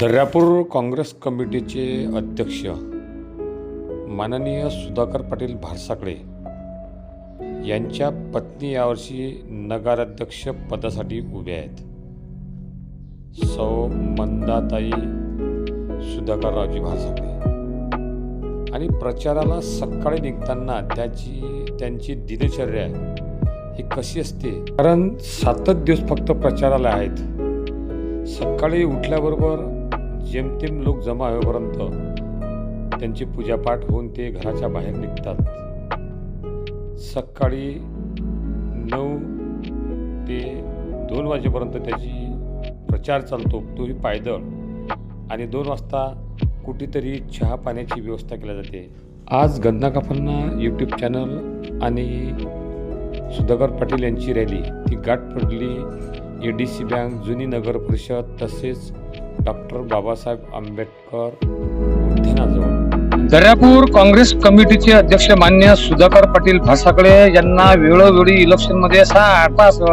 दर्यापूर काँग्रेस कमिटीचे अध्यक्ष माननीय सुधाकर पाटील भारसाकडे यांच्या पत्नी यावर्षी नगराध्यक्ष पदासाठी उभे आहेत. सौ मंदाताई सुधाकररावजी भारसाकडे. आणि प्रचाराला सकाळी निघताना त्याची त्यांची दिनचर्या ही कशी असते? कारण सातच दिवस फक्त प्रचाराला आहेत. सकाळी उठल्याबरोबर जेमतेम लोक जमा होईपर्यंत त्यांची पूजापाठ होऊन ते घराच्या बाहेर निघतात. सकाळी नऊ ते दोन वाजेपर्यंत त्याची प्रचार चालतो तोही पायदळ. आणि दोन वाजता कुठेतरी चहा पाण्याची व्यवस्था केली जाते. आज गंधा काफांना यूट्यूब चॅनल आणि सुधाकर पाटील यांची रॅली. ती गाठ पडली. ए डी सी बँक जुनी नगर परिषद तसेच डॉक्टर बाबासाहेब आंबेडकर उद्यानाजवळ दर्यापूर काँग्रेस कमिटीचे अध्यक्ष मान्य सुधाकर पाटील भासाकडे यांना वेळोवेळी इलेक्शनमध्ये साठ पासष्ट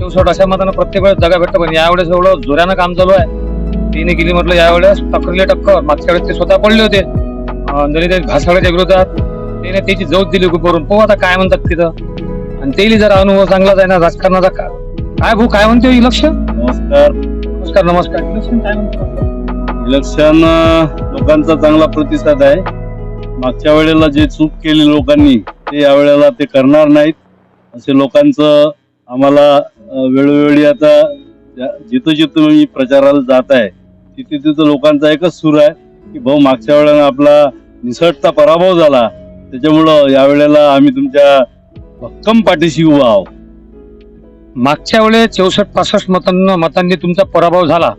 चौसष्ट अशा मतानं प्रत्येक वेळेस जागा भेटतं पण यावेळेस एवढं जोरानं काम चालू आहे. तिने केली म्हटलं यावेळेस टक्करले टक्कर. मागच्या वेळेस ते स्वतः पडले होते. अं, जरी ते घासाळ्याच्या विरोधात. त्याने त्याची जौत दिली करून पाहू आता काय म्हणतात तिथं. आणि तेही जरा अनुभव चांगलाच आहे ना राजकारणाचा का- काय भाऊ काय म्हणते इलेक्शन? नमस्कार. नमस्कार नमस्कार. इलेक्शन काय म्हणतो इलेक्शन लोकांचा चांगला प्रतिसाद आहे. मागच्या वेळेला जे चूक केली लोकांनी ते यावेळेला ते करणार नाहीत. असे लोकांचं आम्हाला वेळोवेळी आता जिथं जिथं मी प्रचाराला जात आहे तिथे तिथं लोकांचा एकच सूर आहे की भाऊ मागच्या वेळेला आपला निसटता पराभव झाला. त्याच्यामुळं यावेळेला आम्ही तुमच्या भक्कम पाठीशी उभा आहोत. मागच्या वेळेस चौसष्ट पासष्ट मतांना मतांनी तुमचा पराभव झाला.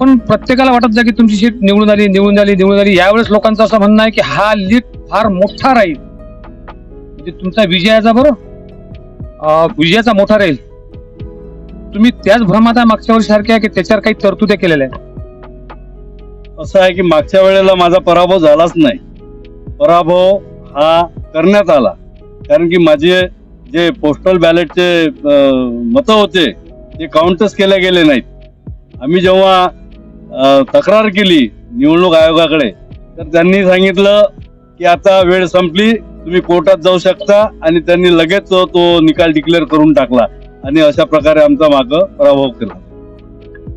पण प्रत्येकाला वाटत जा की तुमची सीट निवडून आली निवडून आली निवडून आली. यावेळेस लोकांचं असं म्हणणं आहे की हा लीड फार मोठा राहील. म्हणजे तुमचा विजयाचा बरं? विजयाचा मोठा राहील. तुम्ही त्याच भ्रमात आहे मागच्या वर्षी सारखे आहे की त्याच्यावर काही तरतुद्या केलेल्या आहेत? असं आहे की मागच्या वेळेला माझा पराभव झालाच नाही. पराभव हा करण्यात आला. कारण की माझे जे पोस्टल बॅलेटचे मतं होते ते काउंटच केले गेले नाहीत. आम्ही जेव्हा तक्रार केली निवडणूक आयोगाकडे तर त्यांनी सांगितलं की आता वेळ संपली तुम्ही कोर्टात जाऊ शकता आणि त्यांनी लगेच तो तो निकाल डिक्लेअर करून टाकला आणि अशा प्रकारे आमचा माग पराभव केला.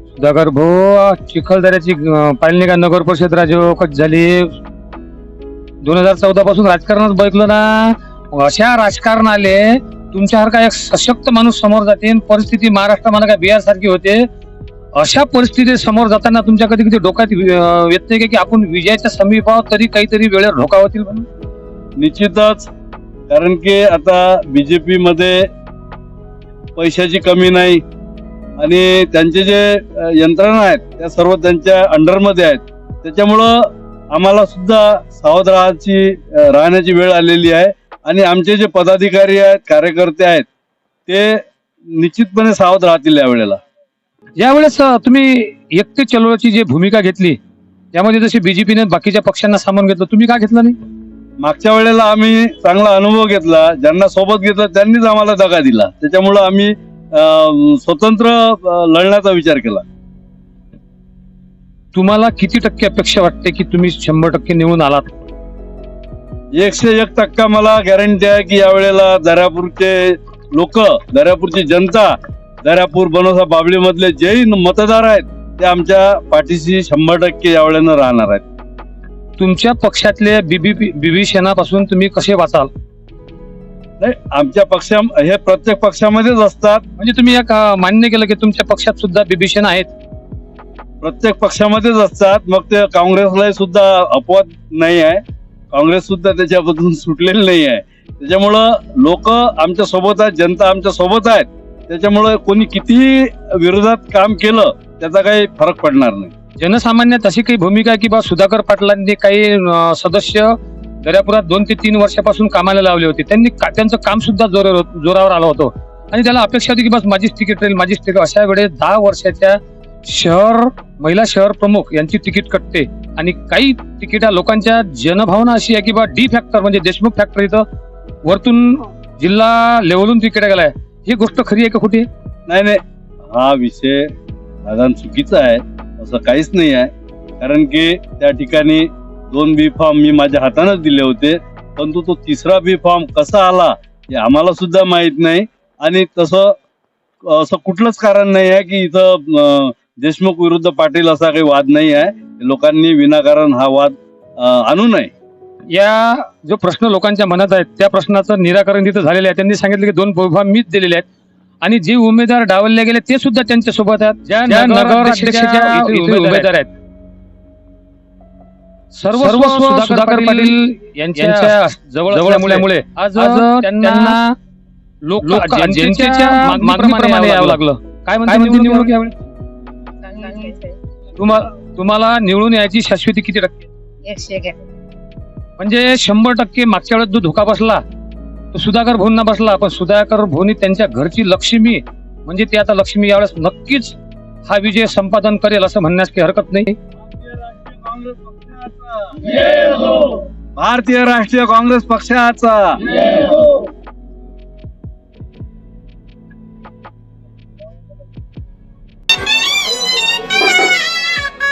सुधाकर भाऊ चिखलदऱ्याची अं, का नगर परिषद राजवकत झाली. दोन हजार चौदा पासून राजकारणात बघितलं ना अशा राजकारणाले तुमच्यासारखा एक सशक्त माणूस समोर जाते आणि परिस्थिती महाराष्ट्रामध्ये काय बिहार सारखी होते अशा परिस्थितीत समोर जाताना तुमच्या कधी कधी डोक्यात येत नाही की आपण विजयाच्या समीप आहोत तरी काहीतरी वेळेवर धोका होतील म्हणून? निश्चितच कारण की आता बीजेपी मध्ये पैशाची कमी नाही आणि त्यांचे जे यंत्रणा आहेत त्या सर्व त्यांच्या अंडरमध्ये आहेत. त्याच्यामुळं आम्हाला सुद्धा सावध राहायची राहण्याची वेळ आलेली आहे. आणि आमचे जे पदाधिकारी आहेत कार्यकर्ते आहेत ते निश्चितपणे सावध राहतील यावेळेला. यावेळेस तुम्ही एकटे चळवळीची जी भूमिका घेतली यामध्ये जशी बीजेपीने बाकीच्या पक्षांना सामावून घेतलं तुम्ही का घेतलं नाही? मागच्या वेळेला आम्ही चांगला अनुभव घेतला ज्यांना सोबत घेतलं त्यांनीच आम्हाला दगा दिला. त्याच्यामुळं आम्ही स्वतंत्र लढण्याचा विचार केला. तुम्हाला किती टक्के अपेक्षा वाटते की तुम्ही शंभर टक्के निवडून आलात? एकशे एक टक्का मला गॅरंटी आहे की यावेळेला दर्यापूरचे लोक दर्यापूरची जनता दर्यापूर बनवसा बाबळी मधले जे मतदार आहेत ते आमच्या पाठीशी शंभर टक्के यावेळेनं राहणार आहेत. तुमच्या पक्षातले बीबी सेनापासून तुम्ही कसे वाचाल? नाही आमच्या पक्षा हे प्रत्येक पक्षामध्येच असतात. म्हणजे तुम्ही एक अं, मान्य केलं की तुमच्या पक्षात सुद्धा सेना आहेत. प्रत्येक पक्षामध्येच असतात. मग ते काँग्रेसला सुद्धा अपवाद नाही आहे. काँग्रेस सुद्धा त्याच्यापासून सुटलेली नाही आहे. त्याच्यामुळं लोक आमच्यासोबत आहेत जनता आमच्यासोबत आहेत. त्याच्यामुळं कोणी कितीही विरोधात काम केलं त्याचा काही फरक पडणार नाही. जनसामान्यात अशी काही भूमिका की बा सुधाकर पाटलांनी काही अं, सदस्य दर्यापुरात दोन ते तीन वर्षापासून कामाला लावले होते. त्यांनी का- त्यांचं काम सुद्धा जोरावर जोरावर आलं होतं. आणि त्याला अपेक्षा होती की बस माझीच तिकीट राहील माझीच तिकीट अशा वेळेस दहा वर्षाच्या शहर महिला शहर प्रमुख यांची तिकीट कटते. आणि काही तिकिटा लोकांच्या जनभावना अशी आहे की बा डी फॅक्टर म्हणजे देशमुख फॅक्टर इथं वरतून जिल्हा लेवलून तिकीट गेलाय. ही गोष्ट खरी आहे का खोटी? आहे? नाही नाही. हा विषय साधारण चुकीचा आहे असं काहीच नाही आहे. कारण की त्या ठिकाणी दोन बी फॉर्म मी माझ्या हातानेच दिले होते परंतु तो तिसरा बी फॉर्म कसा आला हे आम्हाला सुद्धा माहीत नाही. आणि तसं असं कुठलंच कारण नाही आहे की इथं देशमुख विरुद्ध पाटील असा काही वाद नाही आहे. लोकांनी विनाकारण हा वाद आणू नये. या जो प्रश्न लोकांच्या मनात आहेत त्या प्रश्नाचं निराकरण तिथं झालेलं आहे. त्यांनी सांगितलं की दोन फॉर्म मीच दिलेले आहेत. आणि जे उमेदवार डावलले गेले ते सुद्धा त्यांच्यासोबत आहेत. ज्या नगराध्यक्षाच्या उमेदवार आहेत. सर्व सुधाकर पाटील यांच्या जवळ असल्यामुळे. आज त्यांना लोक जनतेच्या मागणीप्रमाणे यावं लागलं. काय म्हणते निवडणूक यावेळी? तुम्हाला तुम्हाला निवडून यायची शाश्वती किती टक्के? एकशे एक म्हणजे शंभर टक्के मागच्या वेळेस जो धोका बसला तो सुधाकर भाऊंना बसला पण सुधाकर भाऊनी त्यांच्या घरची लक्ष्मी म्हणजे ते आता लक्ष्मी यावेळेस नक्कीच हा विजय संपादन करेल असं म्हणण्यास काही हरकत नाही. भारतीय राष्ट्रीय काँग्रेस पक्षाचा.